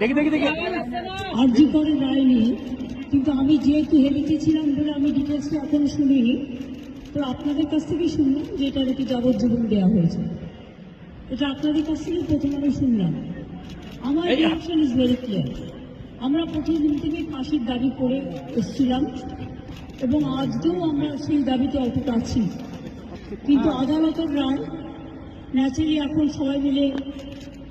দেখি দেখি দেখি। আর্জি করে রায় নিয়ে কিন্তু আমি যেহেতু হেরিতে ছিলাম বলে আমি ডিটেলসটা এখন শুনিনি তো আপনাদের কাছ থেকেই শুনলাম যে এটা নাকি যাবজ্জীবন দেওয়া হয়েছে। এটা আপনাদের কাছ থেকে প্রথম আমি শুনলাম। আমার রিয়াকশন ইজ ভেরি ক্লিয়ার আমরা প্রথম দিন থেকে ফাঁসির দাবি করে এসেছিলাম এবং আজকেও আমরা সেই দাবিতে অটুট আছি। কিন্তু আদালতের রায় ন্যাচারালি এখন সবাই মিলে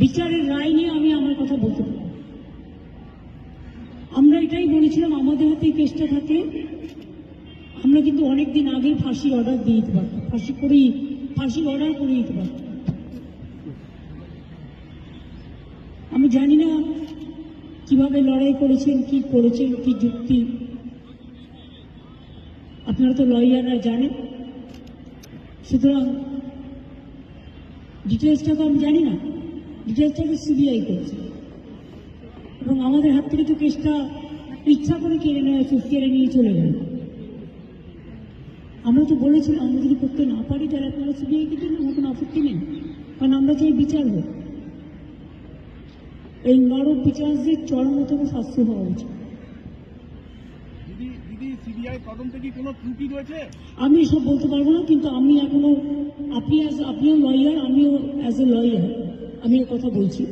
বিচারের রায় নিয়ে আমি আমার কথা বলতে পারি আমরা এটাই বলেছিলাম, আমাদের হাতে কেসটা থাকলে আমরা কিন্তু অনেকদিন আগে ফাঁসি অর্ডার দিয়ে দিতে পারতাম। ফাঁসি করেই, ফাঁসির অর্ডার করে দিতে পারতাম। আমি জানি না কীভাবে লড়াই করেছেন, কি করেছেন, কি যুক্তি। আপনারা তো লয়াররা জানেন। সুতরাং ডিটেলসটা তো আমি জানি না। ডিটেলসটা তো সিবিআই করছে। এবং আমাদের হাত থেকে তো কেসটা ইচ্ছা করে কেড়ে নেওয়া কেড়ে নিয়ে চলে গেল। আমরা তো বলেছিলাম, আমরা যদি করতে না পারি, তাহলে আপনারা সিবিআইকে দিন আমার কোনো আপত্তি নেই। কারণ আমরা চাই বিচার হোক। এই নরক বিচারদের চরমতম শাস্তি হওয়া উচিত। সিবিআই তদন্তে কি কোনো ত্রুটি রয়েছে? আমি এসব বলতে পারব না কিন্তু আমি এখনও আপনি আপনিও লয়ার আমিও অ্যাজ এ লয়ার আমি এ কথা বলছি।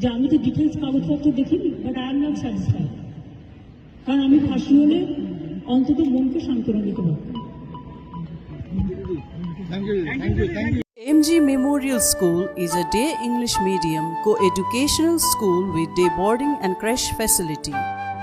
যে আমি তো ডিটেলস কাগজপত্র দেখিনি but I am not satisfied কারণ আমি ফাঁসি হলে অন্তত মনকে সান্ত্বনা দিতে পারব। MG Memorial School is a day English medium co-educational school with day boarding and creche facility.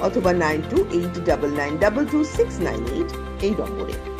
অথবা nine two eight double nine double two six nine eight এই নম্বরে।